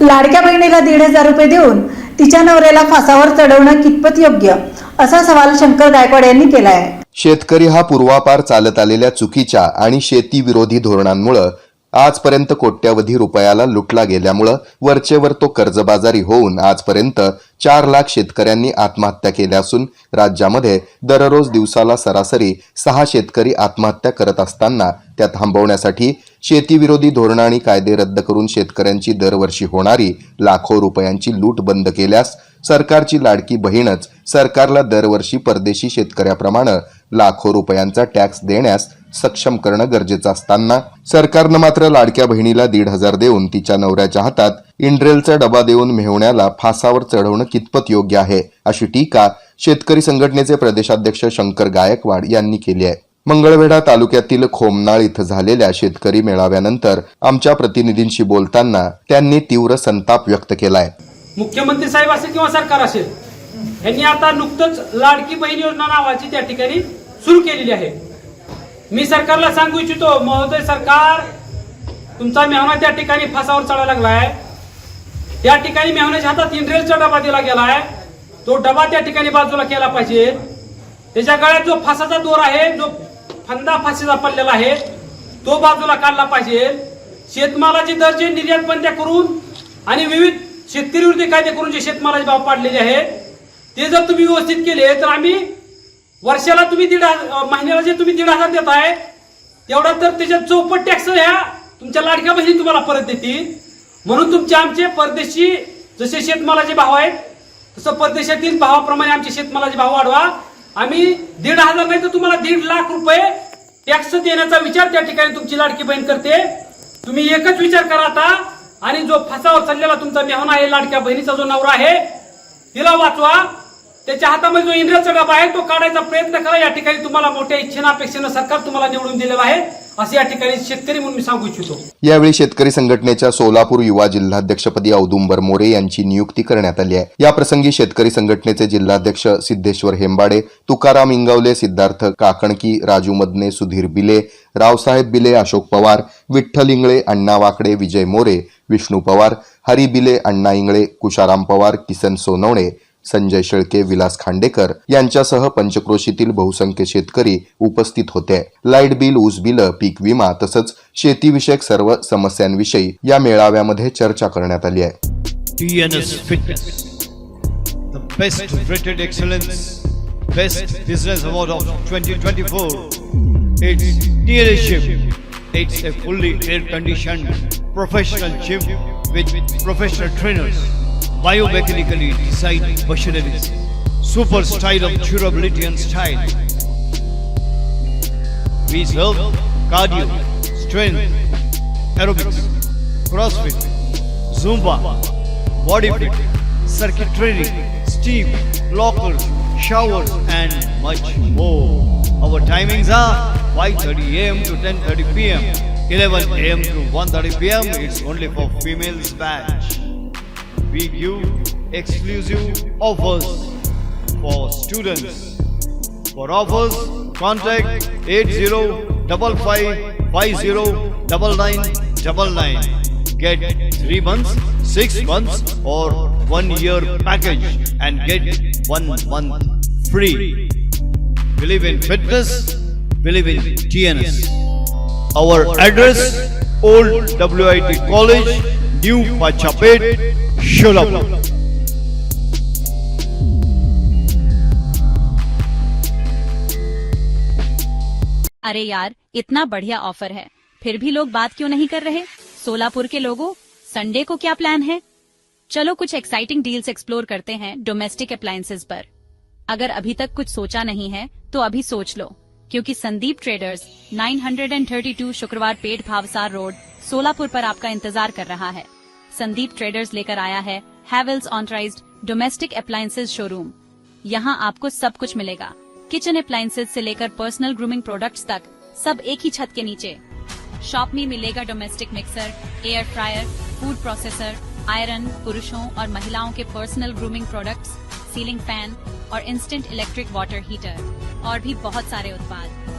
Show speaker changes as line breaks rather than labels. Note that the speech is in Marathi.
लाडक्या बहिणीला दीड हजार रुपये देऊन तिच्या नवऱ्याला फासावर चढवणं कितपत योग्य? असा सवाल शंकर गायकवाड यांनी केला आहे
शेतकरी हा पूर्वापार चालत आलेल्या चुकीच्या आणि शेतीविरोधी धोरणांमुळं आजपर्यंत कोट्यवधी रुपयाला लुटला गेल्यामुळं वरचेवर तो कर्जबाजारी होऊन आजपर्यंत चार लाख शेतकऱ्यांनी आत्महत्या केल्या असून राज्यामध्ये दररोज दिवसाला सरासरी सहा शेतकरी आत्महत्या करत असताना त्या थांबवण्यासाठी शेतीविरोधी धोरणं आणि कायदे रद्द करून शेतकऱ्यांची दरवर्षी होणारी लाखो रुपयांची लूट बंद केल्यास सरकारची लाडकी बहीणच सरकारला दरवर्षी परदेशी शेतकऱ्याप्रमाणे लाखो रुपयांचा टॅक्स देण्यास सक्षम करणं गरजेचं असताना सरकारनं मात्र लाडक्या बहिणीला दीड हजार देऊन तिच्या नवऱ्याच्या हातात इंड्रेलचा डबा देऊन मेहण्याला फासावर चढवणं कितपत योग्य आहे अशी टीका शेतकरी संघटनेचे प्रदेशाध्यक्ष शंकर गायकवाड यांनी केली आहे. मंगळवेढा तालुक्यातील खोमनाळ इथं झालेल्या शेतकरी मेळाव्यानंतर आमच्या प्रतिनिधींशी बोलताना त्यांनी तीव्र संताप व्यक्त केलाय.
मुख्यमंत्री साहेब असेल किंवा सरकार असेल यांनी आता नुकतंच लाडकी बहीण योजना नावाची त्या ठिकाणी सुरू केलेली आहे. मी सरकारला सांगू इच्छितो महोदय सरकार तुमचा मेहना त्या ठिकाणी फासावर चढायला लागलाय. त्या ठिकाणी मेहनाच्या हातात इंद्रेलचा डबा दिला गेलाय. तो डबा त्या ठिकाणी बाजूला केला पाहिजे. त्याच्या गळ्यात जो फासाचा दोर आहे जो फंदा फाशीचा पडलेला आहे तो बाजूला काढला पाहिजे. शेतमालाचे दर्जे निर्यात बंद करून आणि विविध शेतकरी विरोधी कायदे करून जे शेतमालाचे भाव पाडलेले आहेत ते जर तुम्ही व्यवस्थित केले तर आम्ही वर्षाला तुम्ही दीड हजार- महिन्याला जे तुम्ही दीड हजार देताय तेवढा तर त्याच्यात चौपट टॅक्स ह्या तुमच्या लाडक्या बहिणी तुम्हाला परत देतील. म्हणून तुमचे आमचे परदेशी जसे शेतमालाचे भाव आहेत तसं परदेशातील भावाप्रमाणे आमचे शेतमालाचे भाव वाढवा. आम्ही दीड हजार नाही तर तुम्हाला दीड लाख रुपये टॅक्स देण्याचा विचार त्या ठिकाणी तुमची लाडकी बहीण करते. तुम्ही एकच विचार करा आता. आणि जो फासावर चाललेला तुमचा मेहना आहे लाडक्या बहिणीचा जो नवरा आहे तिला वाचवा. त्याच्या हातामध्ये जो इंद्रियाचा डबा आहे तो काढायचा प्रयत्न करा. या ठिकाणी तुम्हाला मोठ्या इच्छेनं अपेक्षेनं सरकार तुम्हाला निवडून दिलेलं आहे. असं या ठिकाणी शेतकरी म्हणून मी सांगू इच्छितो.
यावेळी शेतकरी संघटनेच्या सोलापूर युवा जिल्हाध्यक्षपदी औदुंबर मोरे यांची नियुक्ती करण्यात आली आहे. या प्रसंगी शेतकरी संघटनेचे जिल्हाध्यक्ष सिद्धेश्वर हेंबाडे तुकाराम इंगवले सिद्धार्थ काकणकी राजू मदने सुधीर बिले रावसाहेब बिले अशोक पवार विठ्ठल इंगळे अण्णा वाकडे विजय मोरे विष्णू पवार हरी बिले अण्णा इंगळे कुशाराम पवार किसन सोनवणे संजय शेळके विलास खांडेकर यांच्यासह पंचक्रोशीतील बहुसंख्य शेतकरी उपस्थित होते लाइट बिल ऊस बिल पीक विमा तसंच शेतीविषयक सर्व समस्यांविषयी या मेळाव्यामध्ये चर्चा करण्यात आली आहे
It's a fully air-conditioned professional gym with professional trainers. Biomechanically designed machineries, super style of durability and style. We serve cardio, strength, aerobics, CrossFit, Zumba, body fit, circuit training, steam, lockers, showers, and much more. Our timings are 5:30 a.m. to 10:30 p.m., 11 a.m. to 1:30 p.m. It's only for females batch. We give exclusive offers for students. For offers, contact 8055509999. Get 3 months, 6 months or 1 year package and get 1 month free. Believe in fitness, believe in TNS. Our address Old WIT College, New Pachapet, Sholapur.
अरे यार इतना बढ़िया ऑफ़र है। फिर भी लोग बात क्यों नहीं कर रहे? सोलापुर के लोगों संडे को क्या प्लान है? चलो कुछ एक्साइटिंग डील्स एक्सप्लोर करते हैं डोमेस्टिक अप्लायंसेस पर। अगर अभी तक कुछ सोचा नहीं है तो अभी सोच लो। क्योंकि संदीप ट्रेडर्स 932 शुक्रवार पेट भावसार रोड सोलापुर पर आपका इंतज़ार कर रहा है। संदीप ट्रेडर्स लेकर आया है Havells authorised domestic appliances showroom यहाँ आपको सब कुछ मिलेगा। किचन अप्लायंसेज से लेकर पर्सनल ग्रूमिंग प्रोडक्ट्स तक, सब एक ही छत के नीचे। शॉप में मिलेगा domestic mixer air fryer food processor iron पुरुषों और महिलाओं के personal grooming products ceiling fan और इंस्टेंट इलेक्ट्रिक वाटर हीटर और भी बहुत सारे उत्पाद।